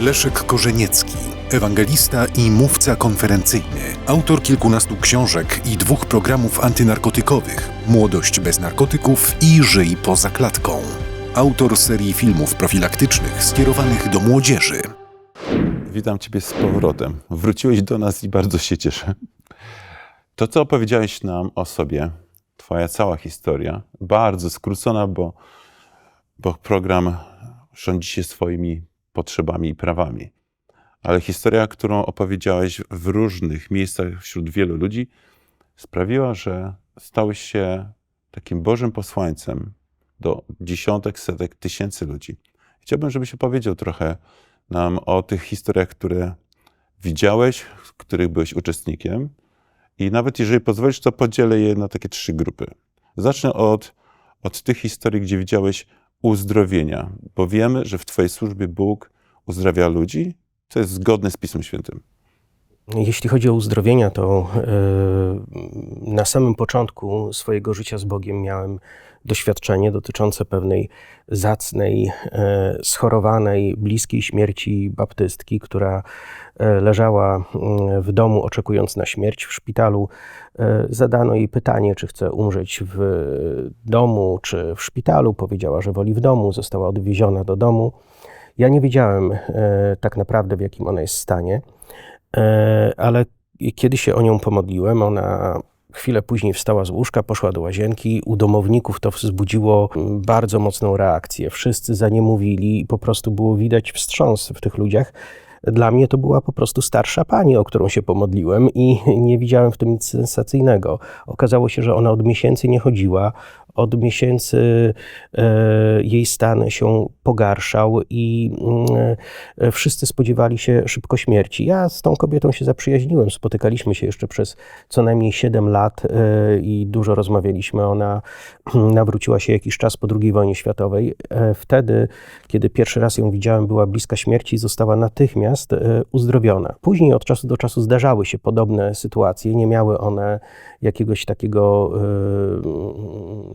Leszek Korzeniecki, ewangelista i mówca konferencyjny, autor kilkunastu książek i dwóch programów antynarkotykowych Młodość bez narkotyków i Żyj poza klatką. Autor serii filmów profilaktycznych skierowanych do młodzieży. Witam Ciebie z powrotem. Wróciłeś do nas i bardzo się cieszę. To, co opowiedziałeś nam o sobie, Twoja cała historia, bardzo skrócona, bo, bo program rządzi się swoimi potrzebami i prawami. Ale historia, którą opowiedziałeś w różnych miejscach wśród wielu ludzi, sprawiła, że stałeś się takim Bożym posłańcem do dziesiątek, setek, tysięcy ludzi. Chciałbym, żebyś opowiedział trochę nam o tych historiach, które widziałeś, w których byłeś uczestnikiem. I nawet jeżeli pozwolisz, to podzielę je na takie trzy grupy. Zacznę od, od tych historii, gdzie widziałeś uzdrowienia, bo wiemy, że w Twojej służbie Bóg uzdrawia ludzi, co jest zgodne z Pismem Świętym. Jeśli chodzi o uzdrowienia, to yy, na samym początku swojego życia z Bogiem miałem doświadczenie dotyczące pewnej zacnej, yy, schorowanej, bliskiej śmierci baptystki, która yy, leżała w domu oczekując na śmierć w szpitalu. Zadano jej pytanie, czy chce umrzeć w domu, czy w szpitalu. Powiedziała, że woli w domu. Została odwieziona do domu. Ja nie wiedziałem tak naprawdę, w jakim ona jest stanie. Ale kiedy się o nią pomodliłem, ona chwilę później wstała z łóżka, poszła do łazienki. U domowników to wzbudziło bardzo mocną reakcję. Wszyscy za nie mówili i po prostu było widać wstrząs w tych ludziach. Dla mnie to była po prostu starsza pani, o którą się pomodliłem i nie widziałem w tym nic sensacyjnego. Okazało się, że ona od miesięcy nie chodziła, od miesięcy e, jej stan się pogarszał i e, wszyscy spodziewali się szybko śmierci. Ja z tą kobietą się zaprzyjaźniłem, spotykaliśmy się jeszcze przez co najmniej 7 lat e, i dużo rozmawialiśmy. Ona nawróciła się jakiś czas po II wojnie światowej. Wtedy, kiedy pierwszy raz ją widziałem, była bliska śmierci i została natychmiast uzdrowiona. Później od czasu do czasu zdarzały się podobne sytuacje. Nie miały one jakiegoś takiego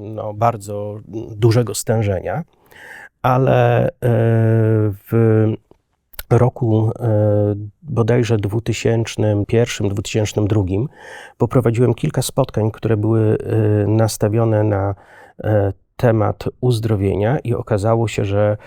no, bardzo dużego stężenia, ale e, w roku e, bodajże 2001-2002 poprowadziłem kilka spotkań, które były e, nastawione na temat uzdrowienia i okazało się, że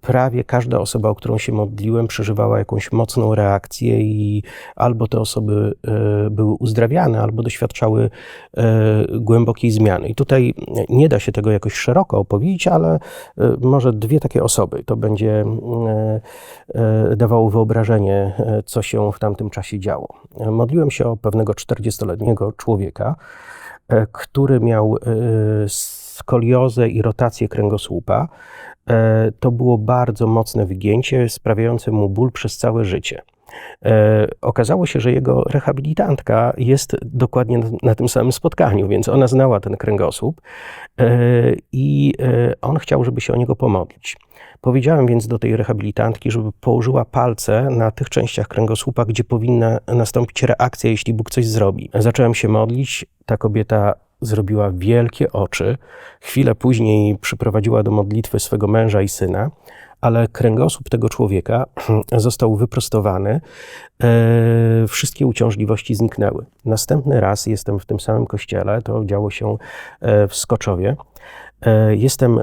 prawie każda osoba, o którą się modliłem, przeżywała jakąś mocną reakcję i albo te osoby e, były uzdrawiane, albo doświadczały e, głębokiej zmiany. I tutaj nie da się tego jakoś szeroko opowiedzieć, ale może dwie takie osoby. To będzie dawało wyobrażenie, co się w tamtym czasie działo. Modliłem się o pewnego 40-letniego człowieka, który miał skoliozę i rotację kręgosłupa. E, to było bardzo mocne wygięcie, sprawiające mu ból przez całe życie. E, okazało się, że jego rehabilitantka jest dokładnie na, tym samym spotkaniu, więc ona znała ten kręgosłup e, i on chciał, żeby się o niego pomodlić. Powiedziałem więc do tej rehabilitantki, żeby położyła palce na tych częściach kręgosłupa, gdzie powinna nastąpić reakcja, jeśli Bóg coś zrobi. Zacząłem się modlić, ta kobieta zrobiła wielkie oczy. Chwilę później przyprowadziła do modlitwy swego męża i syna, ale kręgosłup tego człowieka został wyprostowany, e, wszystkie uciążliwości zniknęły. Następny raz jestem w tym samym kościele, to działo się e, w Skoczowie. E, jestem e,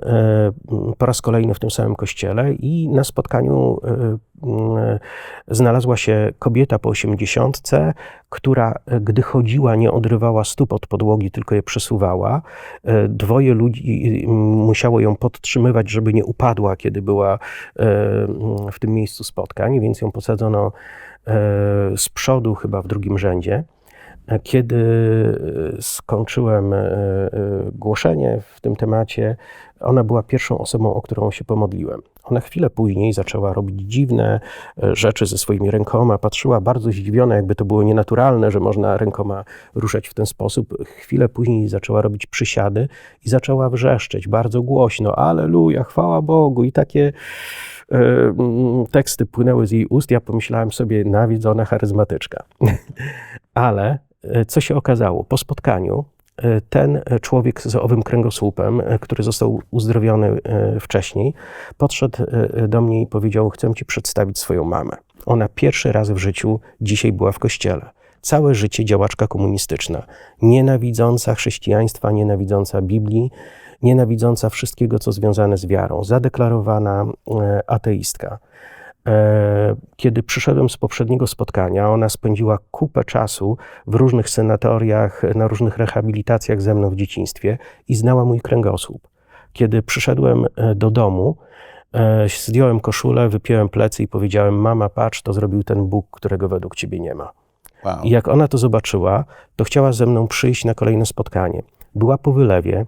po raz kolejny w tym samym kościele i na spotkaniu e, znalazła się kobieta po osiemdziesiątce, która gdy chodziła nie odrywała stóp od podłogi, tylko je przesuwała. Dwoje ludzi musiało ją podtrzymywać, żeby nie upadła, kiedy była w tym miejscu spotkań, więc ją posadzono z przodu chyba w drugim rzędzie. Kiedy e, skończyłem e, e, głoszenie w tym temacie, ona była pierwszą osobą, o którą się pomodliłem. Ona chwilę później zaczęła robić dziwne rzeczy ze swoimi rękoma, patrzyła bardzo zdziwiona, jakby to było nienaturalne, że można rękoma ruszać w ten sposób. Chwilę później zaczęła robić przysiady i zaczęła wrzeszczeć bardzo głośno: Aleluja, chwała Bogu! I takie teksty płynęły z jej ust. Ja pomyślałem sobie, nawidzona charyzmatyczka. Ale co się okazało? Po spotkaniu e, ten człowiek z owym kręgosłupem, e, który został uzdrowiony e, wcześniej, podszedł e, do mnie i powiedział: Chcę ci przedstawić swoją mamę. Ona pierwszy raz w życiu dzisiaj była w kościele. Całe życie działaczka komunistyczna, nienawidząca chrześcijaństwa, nienawidząca Biblii, nienawidząca wszystkiego, co związane z wiarą, zadeklarowana e, ateistka. E, Kiedy przyszedłem z poprzedniego spotkania, ona spędziła kupę czasu w różnych senatoriach, na różnych rehabilitacjach ze mną w dzieciństwie i znała mój kręgosłup. Kiedy przyszedłem e, do domu, e, zdjąłem koszulę, wypiąłem plecy i powiedziałem: Mama, patrz, to zrobił ten Bóg, którego według ciebie nie ma. Wow. I jak ona to zobaczyła, to chciała ze mną przyjść na kolejne spotkanie. Była po wylewie,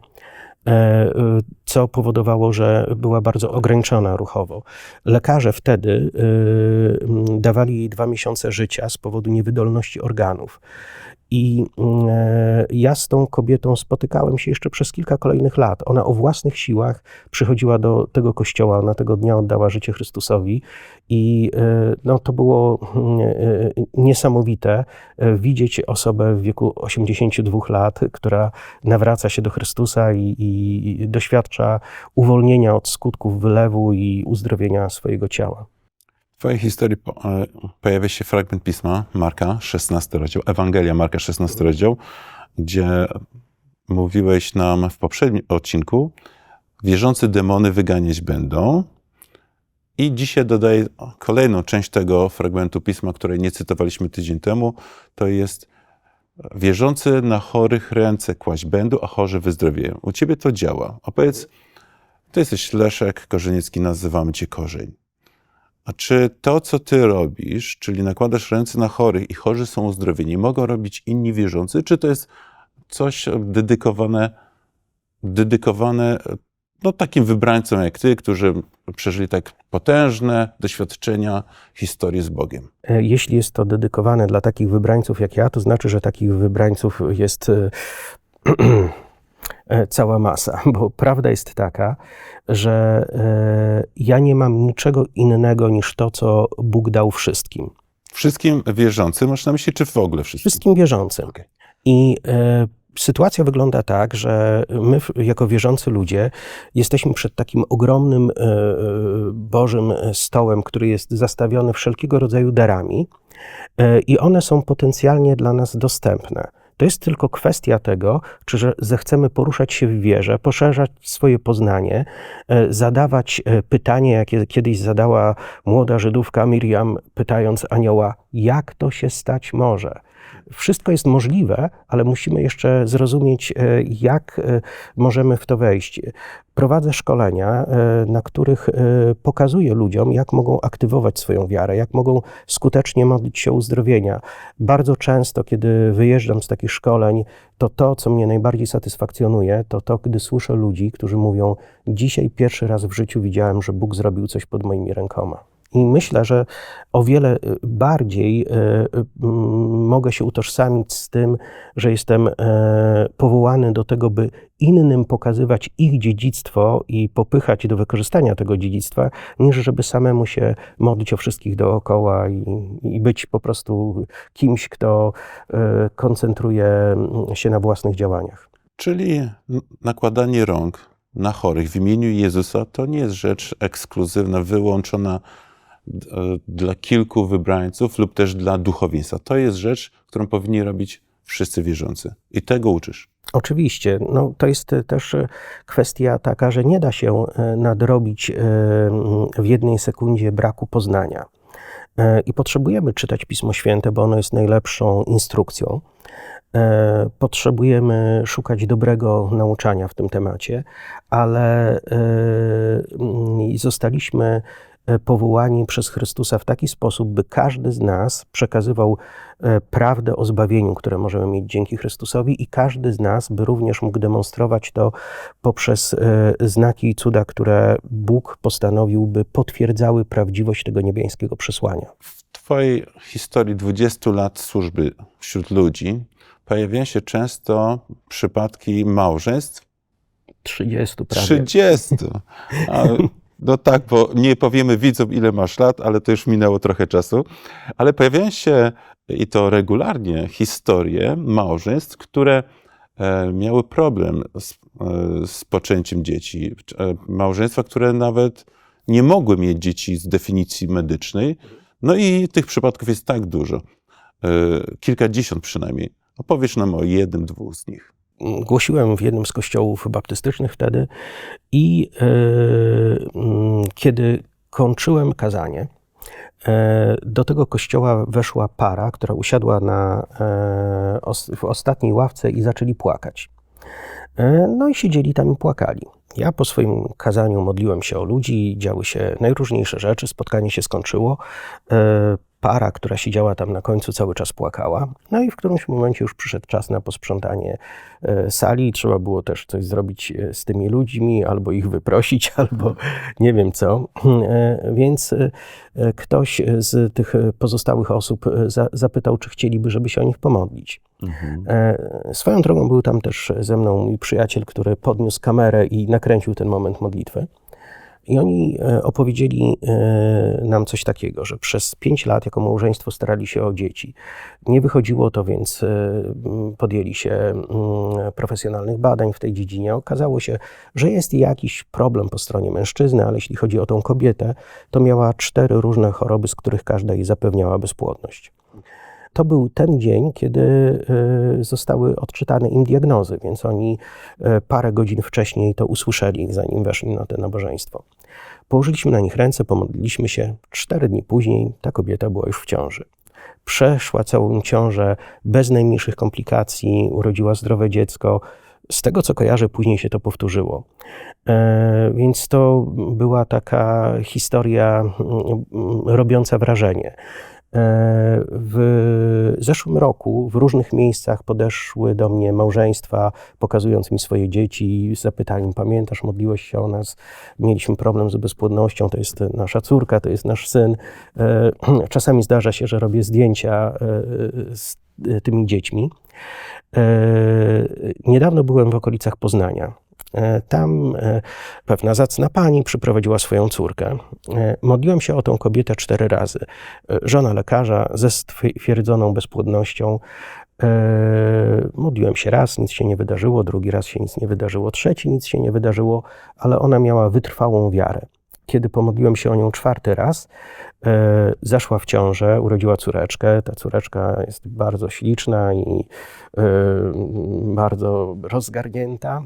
co powodowało, że była bardzo ograniczona ruchowo. Lekarze wtedy e, dawali jej dwa miesiące życia z powodu niewydolności organów. I e, ja z tą kobietą spotykałem się jeszcze przez kilka kolejnych lat. Ona o własnych siłach przychodziła do tego kościoła, ona tego dnia oddała życie Chrystusowi i e, no, to było mm, e, niesamowite widzieć osobę w wieku 82 lat, która nawraca się do Chrystusa i, i doświadcza uwolnienia od skutków wylewu i uzdrowienia swojego ciała. Twojej historii e, pojawia się fragment pisma Marka, 16 rozdział, Ewangelia Marka, 16 rozdział, gdzie mówiłeś nam w poprzednim odcinku, wierzący demony wyganiać będą. I dzisiaj dodaję kolejną część tego fragmentu pisma, której nie cytowaliśmy tydzień temu. To jest wierzący na chorych ręce kłaść będą, a chorzy wyzdrowieją. U ciebie to działa. Opowiedz, ty jesteś Leszek Korzeniecki, nazywamy cię Korzeń. A czy to, co ty robisz, czyli nakładasz ręce na chorych i chorzy są uzdrowieni, mogą robić inni wierzący, czy to jest coś dedykowane, dedykowane no, takim wybrańcom jak ty, którzy przeżyli tak potężne doświadczenia historii z Bogiem? E, Jeśli jest to dedykowane dla takich wybrańców jak ja, to znaczy, że takich wybrańców jest e, cała masa, bo prawda jest taka, że e, ja nie mam niczego innego niż to, co Bóg dał wszystkim. Wszystkim wierzącym, masz na myśli, czy w ogóle wszystkim? Wszystkim wierzącym. Okej. I e, sytuacja wygląda tak, że my, jako wierzący ludzie, jesteśmy przed takim ogromnym e, e, Bożym stołem, który jest zastawiony wszelkiego rodzaju darami, e, i one są potencjalnie dla nas dostępne. To jest tylko kwestia tego, czy zechcemy poruszać się w wierze, poszerzać swoje poznanie, e, zadawać e, pytanie, jakie kiedyś zadała młoda Żydówka Miriam, pytając anioła, jak to się stać może? Wszystko jest możliwe, ale musimy jeszcze zrozumieć, e, jak e, możemy w to wejść. Prowadzę szkolenia, e, na których pokazuję ludziom, jak mogą aktywować swoją wiarę, jak mogą skutecznie modlić się uzdrowienia. Bardzo często, kiedy wyjeżdżam z takich szkoleń, to to, co mnie najbardziej satysfakcjonuje, to to, gdy słyszę ludzi, którzy mówią: Dzisiaj pierwszy raz w życiu widziałem, że Bóg zrobił coś pod moimi rękoma. I myślę, że o wiele y, bardziej y, y, mogę się utożsamić z tym, że jestem e, powołany do tego, by innym pokazywać ich dziedzictwo i popychać do wykorzystania tego dziedzictwa, niż żeby samemu się modlić o wszystkich dookoła i, i być po prostu kimś, kto e, koncentruje się na własnych działaniach. Czyli nakładanie rąk na chorych w imieniu Jezusa to nie jest rzecz ekskluzywna, wyłączona dla kilku wybrańców lub też dla duchowieństwa. To jest rzecz, którą powinni robić wszyscy wierzący. I tego uczysz. Oczywiście, no, to jest e, też e, kwestia taka, że nie da się e, nadrobić w jednej sekundzie braku poznania. I potrzebujemy czytać Pismo Święte, bo ono jest najlepszą instrukcją. Potrzebujemy szukać dobrego nauczania w tym temacie, ale zostaliśmy powołani przez Chrystusa w taki sposób, by każdy z nas przekazywał e, prawdę o zbawieniu, które możemy mieć dzięki Chrystusowi, i każdy z nas by również mógł demonstrować to poprzez e, znaki i cuda, które Bóg postanowił, by potwierdzały prawdziwość tego niebiańskiego przesłania. W Twojej historii 20 lat służby wśród ludzi pojawiają się często przypadki małżeństw, 30 prawie. 30. A, no tak, bo nie powiemy widzom, ile masz lat, ale to już minęło trochę czasu. Ale pojawiają się i to regularnie historie małżeństw, które e, miały problem z, e, z poczęciem dzieci. E, Małżeństwa, które nawet nie mogły mieć dzieci z definicji medycznej. No i tych przypadków jest tak dużo. Kilkadziesiąt przynajmniej. Opowiesz nam o jednym, dwóch z nich. Głosiłem w jednym z kościołów baptystycznych wtedy i e, mm, kiedy kończyłem kazanie, e, do tego kościoła weszła para, która usiadła na, e, w ostatniej ławce i zaczęli płakać. No i siedzieli tam i płakali. Ja po swoim kazaniu modliłem się o ludzi, działy się najróżniejsze rzeczy, spotkanie się skończyło. Para, która siedziała tam na końcu, cały czas płakała. No i w którymś momencie już przyszedł czas na posprzątanie e, sali. Trzeba było też coś zrobić e, z tymi ludźmi, albo ich wyprosić, albo nie wiem co. E, Więc ktoś z tych pozostałych osób za- zapytał, czy chcieliby, żeby się o nich pomodlić. E, Swoją drogą był tam też ze mną mój przyjaciel, który podniósł kamerę i nakręcił ten moment modlitwy. I oni e, opowiedzieli e, nam coś takiego, że przez pięć lat jako małżeństwo starali się o dzieci. Nie wychodziło to, więc e, podjęli się mm, profesjonalnych badań w tej dziedzinie. Okazało się, że jest jakiś problem po stronie mężczyzny, ale jeśli chodzi o tą kobietę, to miała cztery różne choroby, z których każda jej zapewniała bezpłodność. To był ten dzień, kiedy zostały odczytane im diagnozy, więc oni parę godzin wcześniej to usłyszeli, zanim weszli na to nabożeństwo. Położyliśmy na nich ręce, pomodliliśmy się. Cztery dni później ta kobieta była już w ciąży. Przeszła całą ciążę bez najmniejszych komplikacji, urodziła zdrowe dziecko. Z tego co kojarzę, później się to powtórzyło. E, Więc to była taka historia mm, robiąca wrażenie. E, W zeszłym roku w różnych miejscach podeszły do mnie małżeństwa, pokazując mi swoje dzieci, z zapytaniem: Pamiętasz, modliłeś się o nas? Mieliśmy problem z bezpłodnością, to jest nasza córka, to jest nasz syn. E, Czasami zdarza się, że robię zdjęcia e, z tymi dziećmi. Niedawno byłem w okolicach Poznania. E, Tam e, pewna zacna pani przyprowadziła swoją córkę. E, Modliłem się o tą kobietę cztery razy. Żona lekarza ze stwierdzoną bezpłodnością. Modliłem się raz, nic się nie wydarzyło, drugi raz się nic nie wydarzyło, trzeci nic się nie wydarzyło, ale ona miała wytrwałą wiarę. Kiedy pomodliłem się o nią czwarty raz, e, zaszła w ciążę, urodziła córeczkę. Ta córeczka jest bardzo śliczna i e, bardzo rozgarnięta.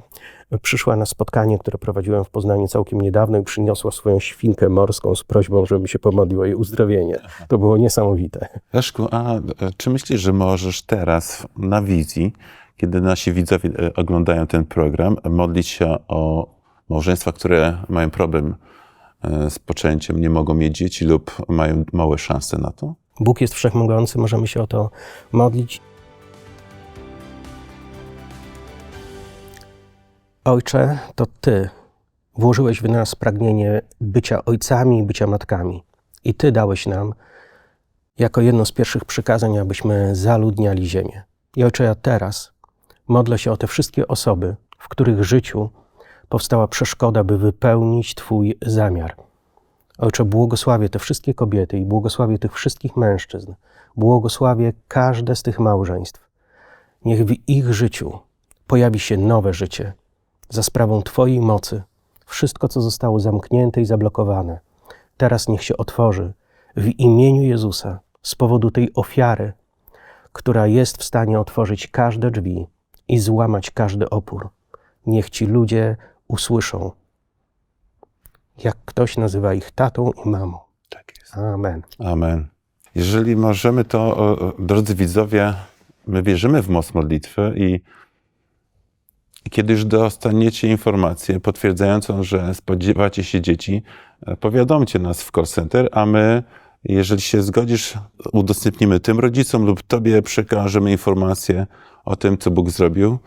Przyszła na spotkanie, które prowadziłem w Poznaniu całkiem niedawno i przyniosła swoją świnkę morską z prośbą, żebym się pomodlił o jej uzdrowienie. To było niesamowite. Leszku, a e, czy myślisz, że możesz teraz na wizji, kiedy nasi widzowie oglądają ten program, modlić się o małżeństwa, które mają problem z poczęciem, nie mogą mieć dzieci lub mają małe szanse na to? Bóg jest wszechmogący, możemy się o to modlić. Ojcze, to Ty włożyłeś w nas pragnienie bycia ojcami i bycia matkami. I Ty dałeś nam jako jedno z pierwszych przykazań, abyśmy zaludniali ziemię. I Ojcze, ja teraz modlę się o te wszystkie osoby, w których życiu powstała przeszkoda, by wypełnić Twój zamiar. Ojcze, błogosławię te wszystkie kobiety i błogosławię tych wszystkich mężczyzn. Błogosławię każde z tych małżeństw. Niech w ich życiu pojawi się nowe życie za sprawą Twojej mocy. Wszystko, co zostało zamknięte i zablokowane, teraz niech się otworzy w imieniu Jezusa z powodu tej ofiary, która jest w stanie otworzyć każde drzwi i złamać każdy opór. Niech ci ludzie usłyszą, jak ktoś nazywa ich tatą i mamą. Tak jest. Amen. Amen. Jeżeli możemy, to drodzy widzowie, my wierzymy w moc modlitwy i, kiedy już dostaniecie informację potwierdzającą, że spodziewacie się dzieci, powiadomcie nas w call center, a my, jeżeli się zgodzisz, udostępnimy tym rodzicom lub tobie przekażemy informację o tym, co Bóg zrobił,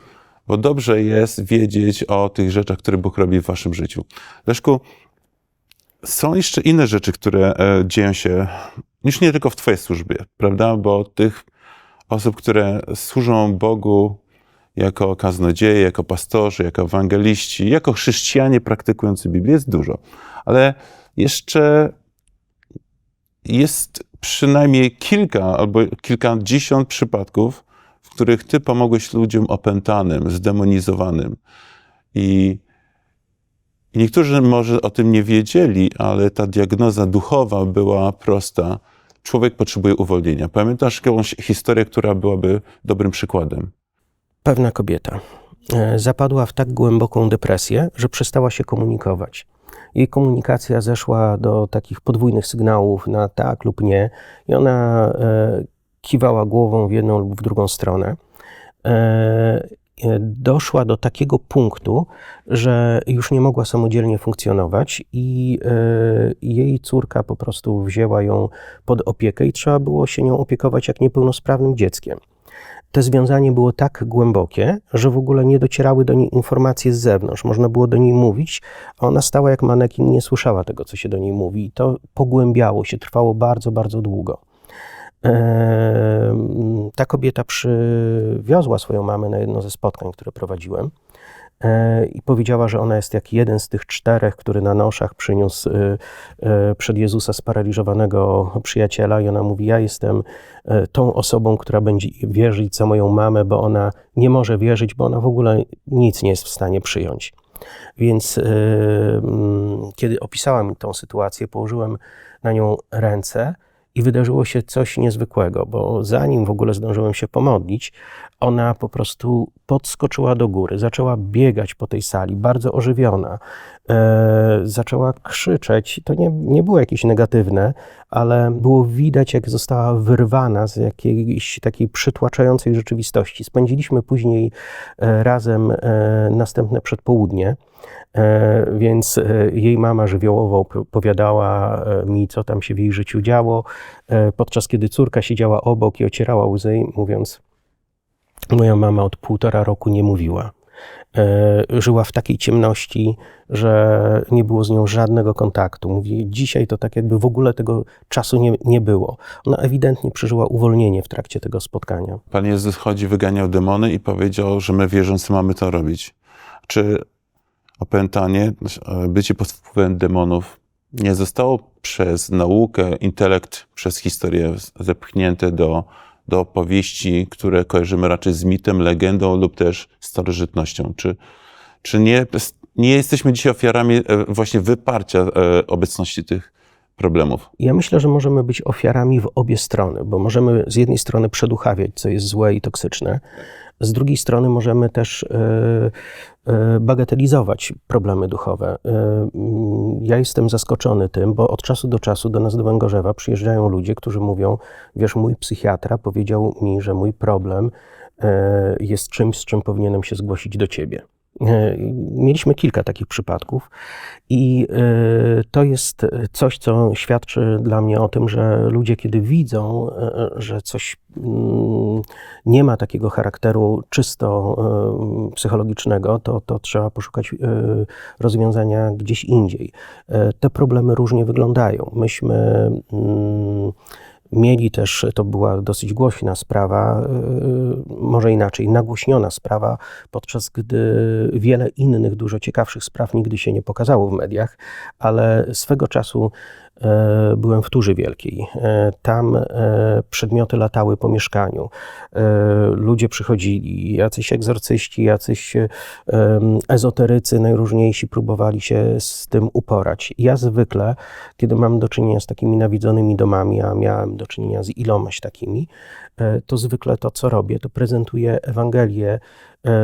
bo dobrze jest wiedzieć o tych rzeczach, które Bóg robi w waszym życiu. Leszku, są jeszcze inne rzeczy, które e, dzieją się już nie tylko w Twojej służbie, prawda? Bo tych osób, które służą Bogu jako kaznodzieje, jako pastorzy, jako ewangeliści, jako chrześcijanie praktykujący Biblię jest dużo. Ale jeszcze jest przynajmniej kilka albo kilkadziesiąt przypadków, których ty pomogłeś ludziom opętanym, zdemonizowanym. I, niektórzy może o tym nie wiedzieli, ale ta diagnoza duchowa była prosta. Człowiek potrzebuje uwolnienia. Pamiętasz jakąś historię, która byłaby dobrym przykładem? Pewna kobieta e, zapadła w tak głęboką depresję, że przestała się komunikować. Jej komunikacja zeszła do takich podwójnych sygnałów na tak lub nie, i ona e, kiwała głową w jedną lub w drugą stronę. E, e, Doszła do takiego punktu, że już nie mogła samodzielnie funkcjonować, i e, jej córka po prostu wzięła ją pod opiekę, i trzeba było się nią opiekować jak niepełnosprawnym dzieckiem te związanie było tak głębokie, że w ogóle nie docierały do niej informacje z zewnątrz. Można było do niej mówić, a ona stała jak manekin, nie słyszała tego, co się do niej mówi. I to pogłębiało się, trwało bardzo, bardzo długo. Ta kobieta przywiozła swoją mamę na jedno ze spotkań, które prowadziłem e, i powiedziała, że ona jest jak jeden z tych czterech, który na noszach przyniósł e, e, przed Jezusa sparaliżowanego przyjaciela i ona mówi, ja jestem tą osobą, która będzie wierzyć za moją mamę, bo ona nie może wierzyć, bo ona w ogóle nic nie jest w stanie przyjąć. Więc kiedy opisała mi tą sytuację, położyłem na nią ręce i wydarzyło się coś niezwykłego, bo zanim w ogóle zdążyłem się pomodlić, ona po prostu podskoczyła do góry, zaczęła biegać po tej sali, bardzo ożywiona. E, zaczęła krzyczeć. To nie, nie było jakieś negatywne, ale było widać, jak została wyrwana z jakiejś takiej przytłaczającej rzeczywistości. Spędziliśmy później e, razem e, następne przedpołudnie. E, Więc e, jej mama żywiołowo op- opowiadała e, mi, co tam się w jej życiu działo, podczas kiedy córka siedziała obok i ocierała łzy, mówiąc: Moja mama od półtora roku nie mówiła. E, Żyła w takiej ciemności, że nie było z nią żadnego kontaktu. Mówi, dzisiaj to tak jakby w ogóle tego czasu nie, nie było. Ona ewidentnie przeżyła uwolnienie w trakcie tego spotkania. Pan Jezus chodzi, wyganiał demony i powiedział, że my wierzący mamy to robić. Czy opętanie, e, bycie pod wpływem demonów nie zostało przez naukę, intelekt, przez historię zepchnięte do, do opowieści, które kojarzymy raczej z mitem, legendą lub też starożytnością? Czy, czy nie, nie jesteśmy dzisiaj ofiarami e, właśnie wyparcia e, obecności tych problemów? Ja myślę, że możemy być ofiarami w obie strony, bo możemy z jednej strony przeduchawiać, co jest złe i toksyczne, z drugiej strony możemy też e, bagatelizować problemy duchowe. E, mm, Ja jestem zaskoczony tym, bo od czasu do czasu do nas do Węgorzewa przyjeżdżają ludzie, którzy mówią, wiesz, mój psychiatra powiedział mi, że mój problem e, jest czymś, z czym powinienem się zgłosić do ciebie. E, Mieliśmy kilka takich przypadków i e, to jest coś, co świadczy dla mnie o tym, że ludzie, kiedy widzą, e, że coś mm, nie ma takiego charakteru czysto psychologicznego, to, to trzeba poszukać rozwiązania gdzieś indziej. Te problemy różnie wyglądają. Myśmy mm, mieli też, to była dosyć głośna sprawa, e, może inaczej, nagłośniona sprawa, podczas gdy wiele innych, dużo ciekawszych spraw nigdy się nie pokazało w mediach, ale swego czasu byłem w Turzy Wielkiej. E, Tam e, przedmioty latały po mieszkaniu. E, Ludzie przychodzili, jacyś egzorcyści, jacyś e, ezoterycy najróżniejsi próbowali się z tym uporać. Ja zwykle, kiedy mam do czynienia z takimi nawidzonymi domami, a miałem do czynienia z ilomaś takimi, e, to zwykle to, co robię, to prezentuję Ewangelię e,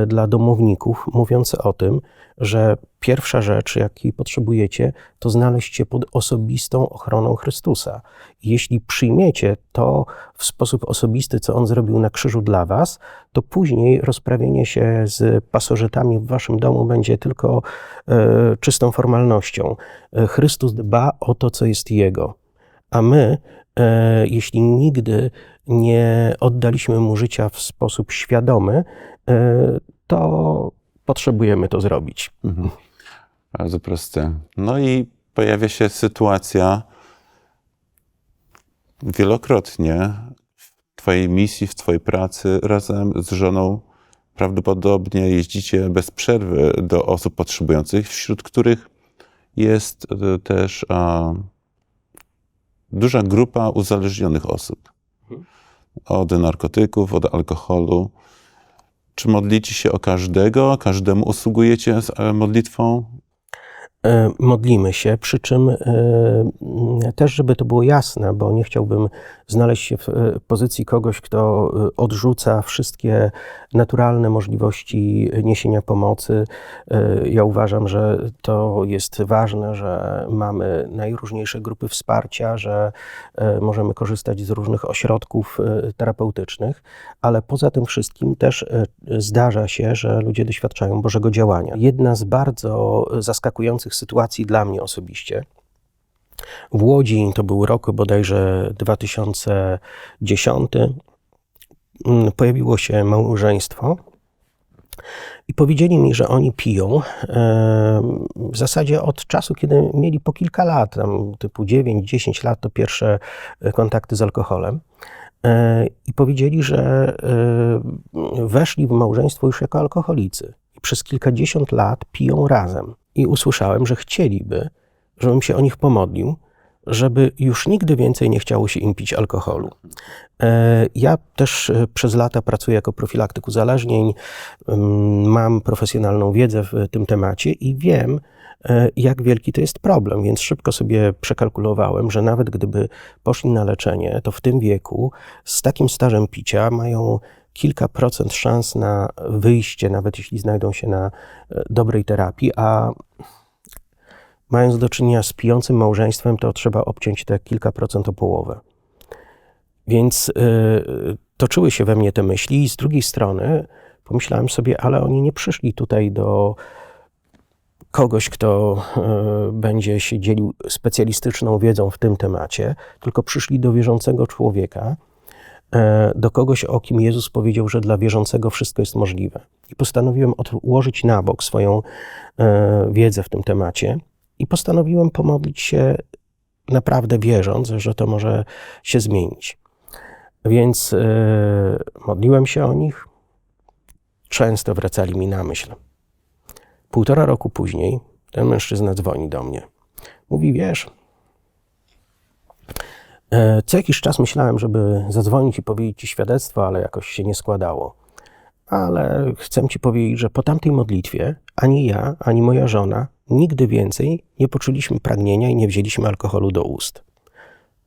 dla domowników, mówiąc o tym, że pierwsza rzecz, jakiej potrzebujecie, to znaleźć się pod osobistą ochroną Chrystusa. Jeśli przyjmiecie to w sposób osobisty, co On zrobił na krzyżu dla Was, to później rozprawienie się z pasożytami w Waszym domu będzie tylko e, czystą formalnością. E, Chrystus dba o to, co jest Jego. A my, e, jeśli nigdy nie oddaliśmy Mu życia w sposób świadomy, e, to potrzebujemy to zrobić. Mhm. Bardzo proste. No i pojawia się sytuacja wielokrotnie w Twojej misji, w Twojej pracy razem z żoną. Prawdopodobnie jeździcie bez przerwy do osób potrzebujących, wśród których jest e, też a, duża grupa uzależnionych osób. od narkotyków, od alkoholu. Czy modlicie się o każdego? Każdemu usługujecie z e, modlitwą? E, Modlimy się, przy czym e, też, żeby to było jasne, bo nie chciałbym znaleźć się w e, pozycji kogoś, kto odrzuca wszystkie naturalne możliwości niesienia pomocy. Ja uważam, że to jest ważne, że mamy najróżniejsze grupy wsparcia, że możemy korzystać z różnych ośrodków terapeutycznych, ale poza tym wszystkim też zdarza się, że ludzie doświadczają Bożego działania. Jedna z bardzo zaskakujących sytuacji dla mnie osobiście. W Łodzi to był rok bodajże 2010. mm, Pojawiło się małżeństwo i powiedzieli mi, że oni piją w zasadzie od czasu, kiedy mieli po kilka lat, tam typu 9-10 lat, to pierwsze e, kontakty z alkoholem. E, I powiedzieli, że e, weszli w małżeństwo już jako alkoholicy i przez kilkadziesiąt lat piją razem. I usłyszałem, że chcieliby, żebym się o nich pomodlił, żeby już nigdy więcej nie chciało się im pić alkoholu. E, Ja też e, przez lata pracuję jako profilaktyk uzależnień, Ym, mam profesjonalną wiedzę w tym temacie i wiem, e, jak wielki to jest problem, więc szybko sobie przekalkulowałem, że nawet gdyby poszli na leczenie, to w tym wieku z takim stażem picia mają kilka procent szans na wyjście, nawet jeśli znajdą się na e, dobrej terapii, a mając do czynienia z pijącym małżeństwem, to trzeba obciąć te kilka procent o połowę. Więc y, toczyły się we mnie te myśli, i z drugiej strony pomyślałem sobie, ale oni nie przyszli tutaj do kogoś, kto y, będzie się dzielił specjalistyczną wiedzą w tym temacie, tylko przyszli do wierzącego człowieka, do kogoś, o kim Jezus powiedział, że dla wierzącego wszystko jest możliwe. I postanowiłem odłożyć na bok swoją y, wiedzę w tym temacie i postanowiłem pomodlić się naprawdę wierząc, że to może się zmienić. Więc y, modliłem się o nich. Często wracali mi na myśl. Półtora roku później ten mężczyzna dzwoni do mnie. Mówi, wiesz, e, co jakiś czas myślałem, żeby zadzwonić i powiedzieć ci świadectwo, ale jakoś się nie składało. Ale chcę ci powiedzieć, że po tamtej modlitwie ani ja, ani moja żona nigdy więcej nie poczuliśmy pragnienia i nie wzięliśmy alkoholu do ust.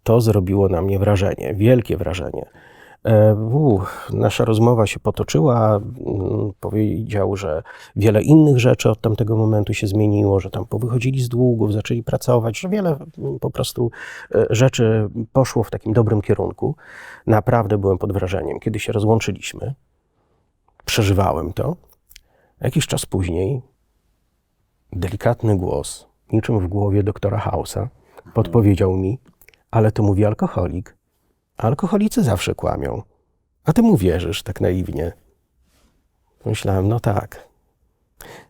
To zrobiło na mnie wrażenie, wielkie wrażenie. E, nasza rozmowa się potoczyła. mm, Powiedział, że wiele innych rzeczy od tamtego momentu się zmieniło, że tam powychodzili z długów, zaczęli pracować, że wiele mm, po prostu e, rzeczy poszło w takim dobrym kierunku. Naprawdę byłem pod wrażeniem. Kiedy się rozłączyliśmy, przeżywałem to. Jakiś czas później delikatny głos, niczym w głowie doktora Hausa, podpowiedział mi, ale to mówi alkoholik. Alkoholicy zawsze kłamią. A ty mu wierzysz tak naiwnie. Myślałem, no tak.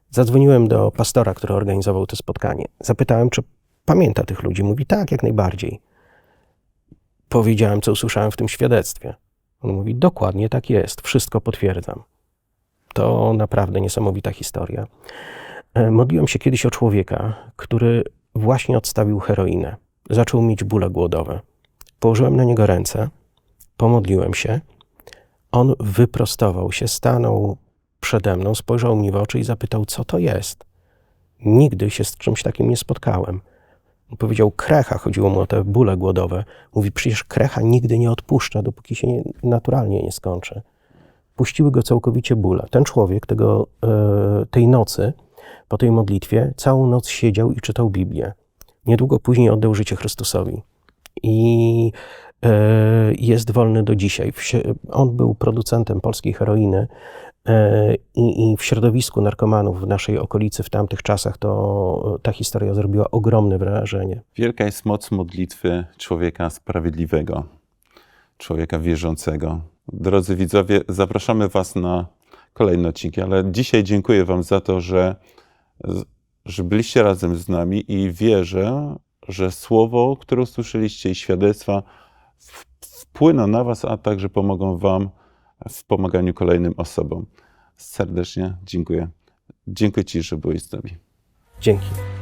Zadzwoniłem do pastora, który organizował to spotkanie. Zapytałem, czy pamięta tych ludzi. Mówi, tak, jak najbardziej. Powiedziałem, co usłyszałem w tym świadectwie. On mówi, dokładnie tak jest, wszystko potwierdzam. To naprawdę niesamowita historia. E, Modliłem się kiedyś o człowieka, który właśnie odstawił heroinę. Zaczął mieć bóle głodowe. Położyłem na niego ręce, pomodliłem się. On wyprostował się, stanął przede mną, spojrzał mi w oczy i zapytał, co to jest. Nigdy się z czymś takim nie spotkałem. Powiedział, krecha, chodziło mu o te bóle głodowe. Mówi, przecież krecha nigdy nie odpuszcza, dopóki się nie, naturalnie nie skończy. Puściły go całkowicie bóle. Ten człowiek tego, e, tej nocy, po tej modlitwie, całą noc siedział i czytał Biblię. Niedługo później oddał życie Chrystusowi. I e, jest wolny do dzisiaj. On był producentem polskiej heroiny e, i, w środowisku narkomanów w naszej okolicy w tamtych czasach to ta historia zrobiła ogromne wrażenie. Wielka jest moc modlitwy człowieka sprawiedliwego, człowieka wierzącego. Drodzy widzowie, zapraszamy Was na kolejne odcinki, ale dzisiaj dziękuję Wam za to, że, że byliście razem z nami i wierzę, że słowo, które usłyszeliście i świadectwa wpłyną na Was, a także pomogą Wam w pomaganiu kolejnym osobom. Serdecznie dziękuję. Dziękuję Ci, że byłeś z nami. Dzięki.